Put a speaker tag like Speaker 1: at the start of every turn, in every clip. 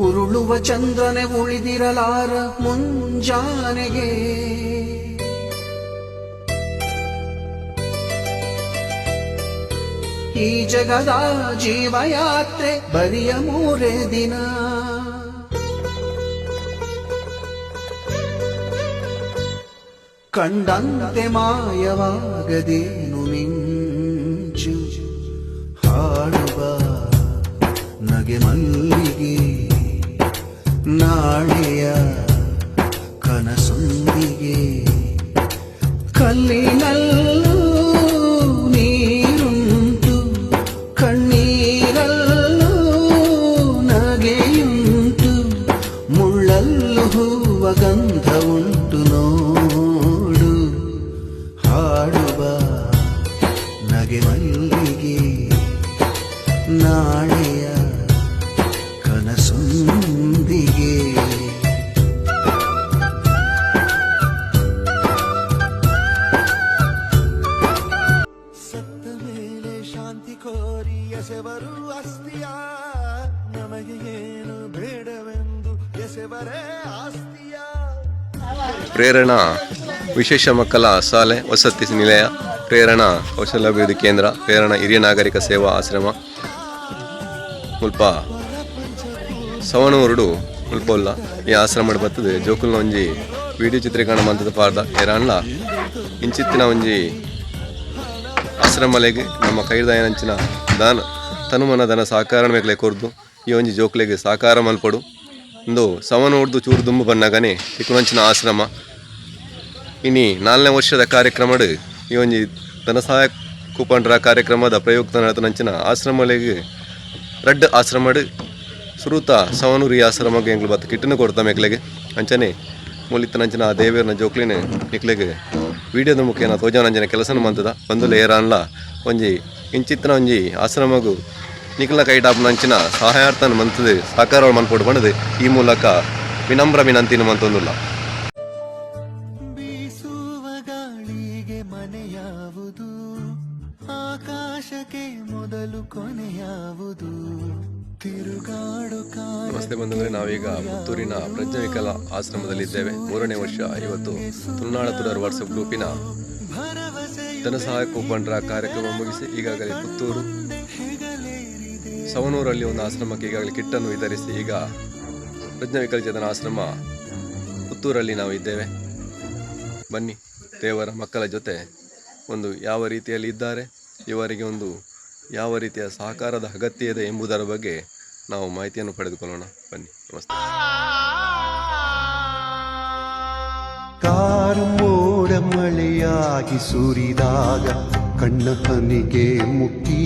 Speaker 1: ಉರುಳುವ ಚಂದ್ರನೆ ಉಳಿದಿರಲಾರ ಮುಂಜಾನೆಗೆ. ಈ ಜಗದ ಜೀವಯಾತ್ರೆ ಬರಿಯ ಮೂರೇ ದಿನ. ಕಂಡಂತೆ ಮಾಯವಾಗದೇನು ಗಂಧ ಉಂಟು ನೋಡು. ಹಾಡುವ ನಗೆ ಮಲ್ಲಿಗೆ, ನಾಳೆಯ ಕನಸೊಂದಿಗೆ.
Speaker 2: ಸತ್ತ ಮೇಲೆ ಶಾಂತಿ ಕೋರಿ ಎಸೆವರು ಅಸ್ತಿಯ, ನಮಗೆ ಏನು ಆಸ್ತಿಯ
Speaker 3: ಪ್ರೇರಣಾ ವಿಶೇಷ ಮಕ್ಕಳ ಶಾಲೆ, ವಸತಿ ನಿಲಯ, ಪ್ರೇರಣಾ ಕೌಶಲ್ಯಾಭಿವೃದ್ಧಿ ಕೇಂದ್ರ, ಪ್ರೇರಣಾ ಹಿರಿಯ ನಾಗರಿಕ ಸೇವಾ ಆಶ್ರಮ, ಮುಲ್ಪ ಸವಣೂರುಡು, ಮುಲ್ಪೊಲ್ಲ. ಈ ಆಶ್ರಮಡ್ ಬರ್ತದೆ ಜೋಕುಲ್ನ ಒಂಜಿ ವಿಡಿಯೋ ಚಿತ್ರೀಕರಣ ಮಂತದ ಪಾರ್ದ ಏರಾಣ್ಲ ಇಂಚಿತ್ತಿನ ಒಂಜಿ ಆಶ್ರಮಲೆಗೆ ನಮ್ಮ ಕೈದಾಯನಂಚಿನ ದಾನ, ತನುಮನ ದನ ಸಹಕಾರ ಮೇಕ್ಲೆ ಕೊರ್ದು, ಈ ಒಂಜಿ ಜೋಕ್ಲೆಗೆ ಸಹಕಾರ ಮಲ್ಪಡು. ಇಂದು ಸವನೋಡ್ದು ಚೂರು ದುಂಬು ಬನ್ನಗನೆ ತಿಕ್ಕುನಂಚಿನ ಆಶ್ರಮ. ಇನಿ ನಾಲ್ನೇ ವರ್ಷದ ಕಾರ್ಯಕ್ರಮಡ್ ಈ ಒಂಜಿ ಧನ ಸಹಾಯ ಕೂಪಂಡ್ರ ಕಾರ್ಯಕ್ರಮದ ಪ್ರಯುಕ್ತ ನಡೆತನಂಚಿನ ಆಶ್ರಮಲೆಗೆ ರಡ್ ಆಶ್ರಮಡ್ ಸುರೂತ ಸವನೂರಿ ಆಶ್ರಮಕ್ಕೆ ಎಂಗ್ಳು ಬತ್ತ ಕಿಟ್ಟನ್ನು ಕೊಡ್ತ ಮೆಕ್ಲೆಗೆ. ಅಂಚನೆ ಮೂಲಿತ್ತನಂಚಿನ ಆ ದೇವೇರ್ನ ಜೋಕ್ಲಿನ ನಿಕ್ಲೆಗೆ ವಿಡಿಯೋದ ಮುಖೇನ ತೋಜಾನಂಜನ ಕೆಲಸನ ಮಂತದ ಲೇರ ಏರಾನ್ಲ ಒಂಜಿ ಇಂಚಿತ್ತಿನ ಒಂಜಿ ಆಶ್ರಮಗು ನಿಕ್ಲ ಕೈಟಾಪ್ನಂಚಿನ ಸಹಾಯಾರ್ಥನ ಮಂತದೆ ಸಹಕಾರ ಮನ್ಪೊಡು ಬಣ್ಣದು ಈ ಮೂಲಕ ವಿನಮ್ರ ವಿನಂತಿನ ಮಂತೊಂದುಲ್ಲ
Speaker 2: ಬೀಸುವ ಗಾಳಿಗೆ ಮನೆಯಾವುದು ಆಕಾಶಕ್ಕೆ ಮೊದಲು ಕೊನೆಯಾವುದು
Speaker 3: ನಮಸ್ತೆ ಬಂಧುಗಳೇ ನಾವೀಗ ಪುತ್ತೂರಿನ ಪ್ರಜ್ಞವಿಕಲ ಆಶ್ರಮದಲ್ಲಿದ್ದೇವೆ ಮೂರನೇ ವರ್ಷ ಇವತ್ತು ತುಳುನಾಡ ತುಡರ್ ವಾಟ್ಸಪ್ ಗ್ರೂಪಿನ ಧನ ಸಹಾಯ ಕೂಪಂಡ್ರ ಕಾರ್ಯಕ್ರಮ ಮುಗಿಸಿ ಈಗಾಗಲೇ ಪುತ್ತೂರು ಸವನೂರಲ್ಲಿ ಒಂದು ಆಶ್ರಮಕ್ಕೆ ಈಗಾಗಲೇ ಕಿಟ್ಟನ್ನು ವಿತರಿಸಿ ಈಗ ಪ್ರಜ್ಞವಿಕಲ ಚೇತನ ಆಶ್ರಮ ಪುತ್ತೂರಲ್ಲಿ ನಾವು ಇದ್ದೇವೆ. ಬನ್ನಿ, ದೇವರ ಮಕ್ಕಳ ಜೊತೆ ಒಂದು ಯಾವ ರೀತಿಯಲ್ಲಿ ಇದ್ದಾರೆ, ಇವರಿಗೆ ಒಂದು ಯಾವ ರೀತಿಯ ಸಹಕಾರದ ಅಗತ್ಯ ಇದೆ ಎಂಬುದರ ಬಗ್ಗೆ ನಾವು ಮಾಹಿತಿಯನ್ನು ಪಡೆದುಕೊಳ್ಳೋಣ. ಬನ್ನಿ, ನಮಸ್ತೆ.
Speaker 2: ಕಾರು ಮೋಡ ಮಳೆಯಾಗಿ ಸುರಿದಾಗ ಕಣ್ಣ ಹನಿಗೆ ಮುಟ್ಟಿ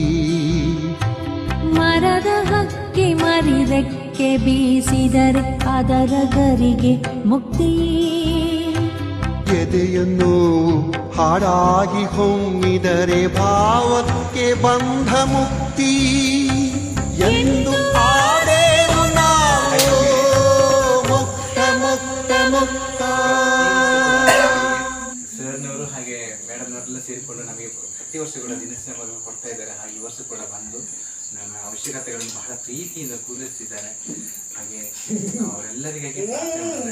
Speaker 4: ಮರದ ಹಕ್ಕಿ ಮರಿದಕ್ಕೆ ಬೀಸಿದರೆ ಅದರ ಗರಿಗೆ ಮುಕ್ತಿ.
Speaker 2: ಎದೆಯನ್ನು ಹಾಡಾಗಿ ಹೊಮ್ಮಿದರೆ ಭಾವಕ್ಕೆ ಬಂಧ ಮುಕ್ತಿ. ಎಂದು ಹಾಡೇನು ನಾವು? ಮುಕ್ತ ಮುಕ್ತ ಮುಕ್ತ.
Speaker 5: ಸರ್ನವರು ಹಾಗೆ ಮೇಡಮ್ನವರೆಲ್ಲ ಸೇರಿಕೊಂಡು ನಮಗೆ ಪ್ರತಿ ವರ್ಷ ಕೂಡ ದಿನಸವನ್ನು ಕೊಡ್ತಾ ಇದ್ದಾರೆ. ಹಾಗೆ ಈ ವರ್ಷ ಕೂಡ ಬಂದು ನಮ್ಮ ಅವಶ್ಯಕತೆಗಳನ್ನು ಬಹಳ ಪ್ರೀತಿಯಿಂದ ಪೂರೈಸಿದ್ದಾರೆ ಹಾಗೆ ಅವರೆಲ್ಲರಿಗಾಗಿ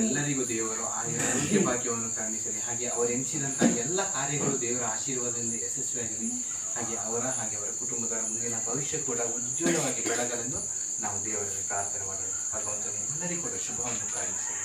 Speaker 5: ಎಲ್ಲರಿಗೂ ದೇವರು ಆ ಆರೋಗ್ಯ ಭಾಗ್ಯವನ್ನು ಕಾಣಿಸಲಿ ಹಾಗೆ ಅವರು ಎನಿಸಿದಂತಹ ಎಲ್ಲ ಕಾರ್ಯಗಳು ದೇವರ ಆಶೀರ್ವಾದದಿಂದ ಯಶಸ್ವಿಯಾಗಲಿ ಹಾಗೆ ಅವರ ಹಾಗೆ ಅವರ ಕುಟುಂಬದವರ ಮುಂದಿನ ಭವಿಷ್ಯ ಕೂಡ ಉಜ್ವಲವಾಗಿ ಬೆಳಗಲೆಂದು ನಾವು ದೇವರಲ್ಲಿ ಪ್ರಾರ್ಥನೆ ಮಾಡೋಣ ಭಗವಂತನು ಎಲ್ಲರಿಗೂ ಕೂಡ ಶುಭವನ್ನು ಕಾಣಿಸಲಿ